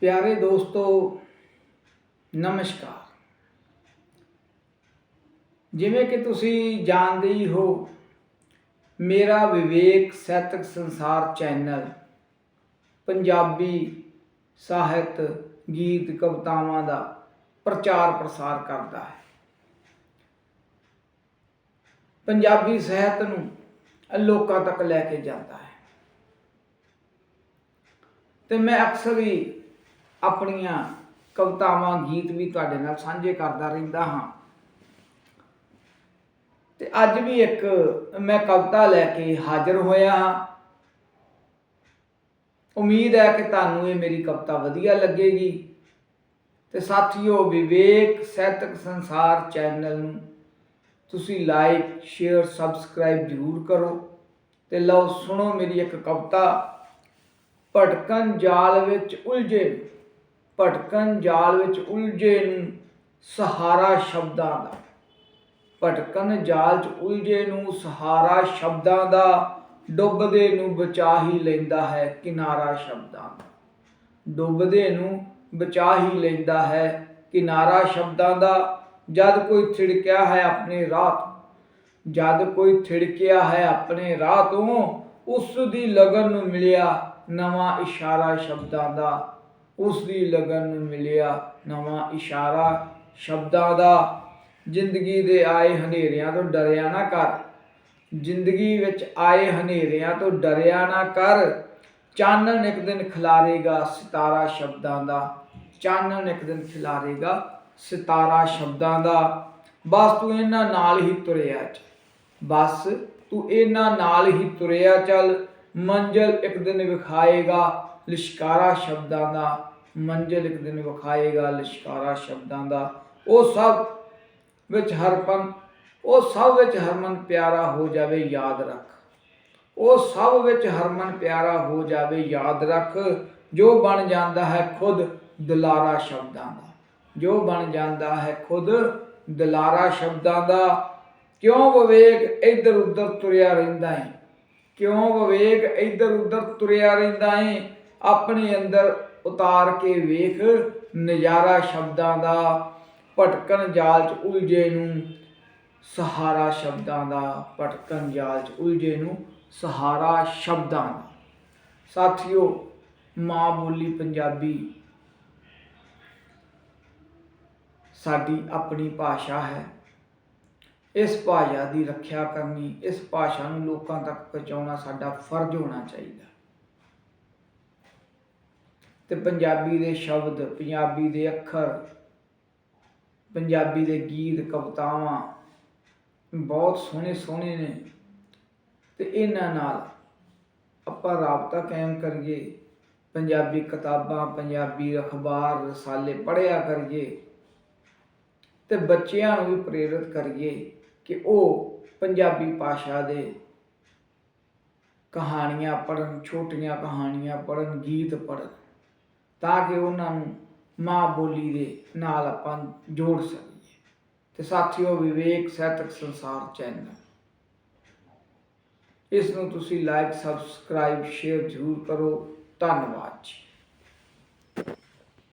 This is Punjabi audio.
ਪਿਆਰੇ ਦੋਸਤੋ, ਨਮਸਕਾਰ। ਜਿਵੇਂ ਕਿ ਤੁਸੀਂ ਜਾਣਦੇ ਹੀ ਹੋ, ਮੇਰਾ ਵਿਵੇਕ ਸਾਹਿਤਕ ਸੰਸਾਰ ਚੈਨਲ, ਪੰਜਾਬੀ ਸਾਹਿਤ ਗੀਤ ਕਵਿਤਾਵਾਂ ਦਾ ਪ੍ਰਚਾਰ ਪ੍ਰਸਾਰ ਕਰਦਾ ਹੈ। ਪੰਜਾਬੀ ਸਾਹਿਤ ਨੂੰ ਲੋਕਾਂ ਤੱਕ ਲੈ ਕੇ ਜਾਂਦਾ ਹੈ। ਤੇ ਮੈਂ ਅਕਸਰ ਹੀ ਆਪਣੀਆਂ ਕਵਿਤਾਵਾਂ, ਗੀਤ ਵੀ ਤੁਹਾਡੇ ਨਾਲ ਸਾਂਝੇ ਕਰਦਾ ਰਹਿੰਦਾ ਹਾਂ। ਤੇ ਅੱਜ ਵੀ ਇੱਕ ਮੈਂ ਕਵਿਤਾ ਲੈ ਕੇ ਹਾਜ਼ਰ ਹੋਇਆ ਹਾਂ। ਉਮੀਦ ਹੈ ਕਿ ਤੁਹਾਨੂੰ ਇਹ ਮੇਰੀ ਕਵਿਤਾ ਵਧੀਆ ਲੱਗੇਗੀ। ਤੇ ਸਾਥੀਓ, ਵਿਵੇਕ ਸਾਹਿਤਕ ਸੰਸਾਰ ਚੈਨਲ ਨੂੰ ਤੁਸੀਂ ਲਾਈਕ ਸ਼ੇਅਰ ਸਬਸਕ੍ਰਾਈਬ ਜ਼ਰੂਰ ਕਰੋ। ਤੇ ਲਓ, ਸੁਣੋ ਮੇਰੀ ਇੱਕ ਕਵਿਤਾ। ਭਟਕਣ ਜਾਲ ਵਿੱਚ ਉਲਝੇ। ਭਟਕਣ ਜਾਲ ਵਿੱਚ ਉਲਝੇ ਨੂੰ ਸਹਾਰਾ ਸ਼ਬਦਾਂ ਦਾ। ਭਟਕਣ ਜਾਲ 'ਚ ਉਲਝੇ ਨੂੰ ਸਹਾਰਾ ਸ਼ਬਦਾਂ ਦਾ, ਡੁੱਬਦੇ ਨੂੰ ਬਚਾ ਹੀ ਲੈਂਦਾ ਹੈ ਕਿਨਾਰਾ ਸ਼ਬਦਾਂ ਦਾ। ਡੁੱਬਦੇ ਨੂੰ ਬਚਾ ਹੀ ਲੈਂਦਾ ਹੈ ਕਿਨਾਰਾ ਸ਼ਬਦਾਂ ਦਾ, ਜਦ ਕੋਈ ਥਿੜਕਿਆ ਹੈ ਆਪਣੇ ਰਾਹ ਤੋਂ। ਜਦ ਕੋਈ ਥਿੜਕਿਆ ਹੈ ਆਪਣੇ ਰਾਹ ਤੋਂ, ਉਸ ਦੀ ਲਗਨ ਨੂੰ ਮਿਲਿਆ ਨਵਾਂ ਇਸ਼ਾਰਾ ਸ਼ਬਦਾਂ ਦਾ। ਉਸ ਦੀ ਲਗਨ ਮਿਲਿਆ ਨਵਾਂ ਇਸ਼ਾਰਾ। ਸ਼ਬਦਾਂ ਦਾ, ਜ਼ਿੰਦਗੀ ਦੇ ਆਏ ਹਨੇਰਿਆਂ ਤੋਂ ਡਰਿਆ ਨਾ ਕਰ। ਜ਼ਿੰਦਗੀ ਵਿੱਚ ਆਏ ਹਨੇਰਿਆਂ ਤੋਂ ਡਰਿਆ ਨਾ ਕਰ। ਚਾਨਣ ਇੱਕ ਦਿਨ ਖਿਲਾਰੇਗਾ ਸਿਤਾਰਾ ਸ਼ਬਦਾਂ ਦਾ। ਚਾਨਣ ਇੱਕ ਦਿਨ ਖਿਲਾਰੇਗਾ ਸਿਤਾਰਾ ਸ਼ਬਦਾਂ ਦਾ। ਬਸ ਤੂੰ ਇਹਨਾਂ ਨਾਲ ਹੀ ਤੁਰਿਆ ਚੱਲ। ਬਸ ਤੂੰ ਇਹਨਾਂ ਨਾਲ ਹੀ ਤੁਰਿਆ ਚੱਲ। ਮੰਜ਼ਲ ਇੱਕ ਦਿਨ ਵਿਖਾਏਗਾ। ਲਿਸ਼ਕਾਰਾ ਸ਼ਬਦਾਂ ਦਾ ਮੰਜ਼ਿਲ ਇੱਕ ਦਿਨ ਵਿਖਾਏਗਾ, ਲਿਸ਼ਕਾਰਾ ਸ਼ਬਦਾਂ ਦਾ। ਉਹ ਸਭ ਵਿੱਚ ਹਰਪਨ, ਉਹ ਸਭ ਵਿੱਚ ਹਰਮਨ ਪਿਆਰਾ ਹੋ ਜਾਵੇ, ਯਾਦ ਰੱਖ। ਉਹ ਸਭ ਵਿੱਚ ਹਰਮਨ ਪਿਆਰਾ ਹੋ ਜਾਵੇ, ਯਾਦ ਰੱਖ। ਜੋ ਬਣ ਜਾਂਦਾ ਹੈ ਖੁਦ ਦਿਲਾਰਾ ਸ਼ਬਦਾਂ ਦਾ। ਜੋ ਬਣ ਜਾਂਦਾ ਹੈ ਖੁਦ ਦਿਲਾਰਾ ਸ਼ਬਦਾਂ ਦਾ। ਕਿਉਂ ਵਿਵੇਕ ਇੱਧਰ ਉੱਧਰ ਤੁਰਿਆ ਰਹਿੰਦਾ ਹੈ ਕਿਉਂ ਵਿਵੇਕ ਇੱਧਰ ਉੱਧਰ ਤੁਰਿਆ ਰਹਿੰਦਾ ਹੈ ਆਪਣੇ ਅੰਦਰ ਉਤਾਰ ਕੇ ਵੇਖ, ਨਜ਼ਾਰਾ ਸ਼ਬਦਾਂ ਦਾ, ਭਟਕਣ ਜਾਲ 'ਚ ਉਲਝੇ ਨੂੰ, ਸਹਾਰਾ ਸ਼ਬਦਾਂ ਦਾ, ਭਟਕਣ ਜਾਲ 'ਚ ਉਲਝੇ ਨੂੰ, ਸਹਾਰਾ ਸ਼ਬਦਾਂ ਦਾ। ਸਾਥੀਓ, ਮਾਂ ਬੋਲੀ ਪੰਜਾਬੀ ਸਾਡੀ ਆਪਣੀ ਭਾਸ਼ਾ ਹੈ। ਇਸ ਭਾਸ਼ਾ ਦੀ ਰੱਖਿਆ ਕਰਨੀ, ਇਸ ਭਾਸ਼ਾ ਨੂੰ ਲੋਕਾਂ ਤੱਕ ਪਹੁੰਚਾਉਣਾ ਸਾਡਾ ਫਰਜ਼ ਹੋਣਾ ਚਾਹੀਦਾ। ਤੇ ਪੰਜਾਬੀ ਦੇ ਸ਼ਬਦ, ਪੰਜਾਬੀ ਦੇ ਅੱਖਰ, ਪੰਜਾਬੀ ਦੇ ਗੀਤ, ਕਵਿਤਾਵਾਂ ਬਹੁਤ ਸੋਹਣੇ ਸੋਹਣੇ ਨੇ। ਤੇ ਇਹਨਾਂ ਨਾਲ ਆਪਾਂ ਰਾਬਤਾ ਕਾਇਮ ਕਰੀਏ, ਪੰਜਾਬੀ ਕਿਤਾਬਾਂ, ਪੰਜਾਬੀ ਅਖਬਾਰ, ਰਸਾਲੇ ਪੜ੍ਹਿਆ ਕਰੀਏ ਤੇ ਬੱਚਿਆਂ ਨੂੰ ਵੀ ਪ੍ਰੇਰਿਤ ਕਰੀਏ ਕਿ ਉਹ ਪੰਜਾਬੀ ਭਾਸ਼ਾ ਦੇ ਕਹਾਣੀਆਂ ਪੜ੍ਹਨ, ਛੋਟੀਆਂ ਕਹਾਣੀਆਂ ਪੜ੍ਹਨ, ਗੀਤ ਪੜ੍ਹਨ। ਤਾਂ ਕਿ ਉਹਨਾਂ ਨੂੰ ਮਾਂ ਬੋਲੀ ਦੇ ਨਾਲ ਆਪਾਂ ਜੋੜ ਸਕੀਏ। ਤੇ ਸਾਥੀਓ, ਵਿਵੇਕ ਸਾਹਿਤਕ ਸੰਸਾਰ ਚੈਨਲ। ਇਸ ਨੂੰ ਤੁਸੀਂ ਲਾਈਕ ਸਬਸਕ੍ਰਾਈਬ ਸ਼ੇਅਰ ਜ਼ਰੂਰ ਕਰੋ। ਧੰਨਵਾਦ ਜੀ।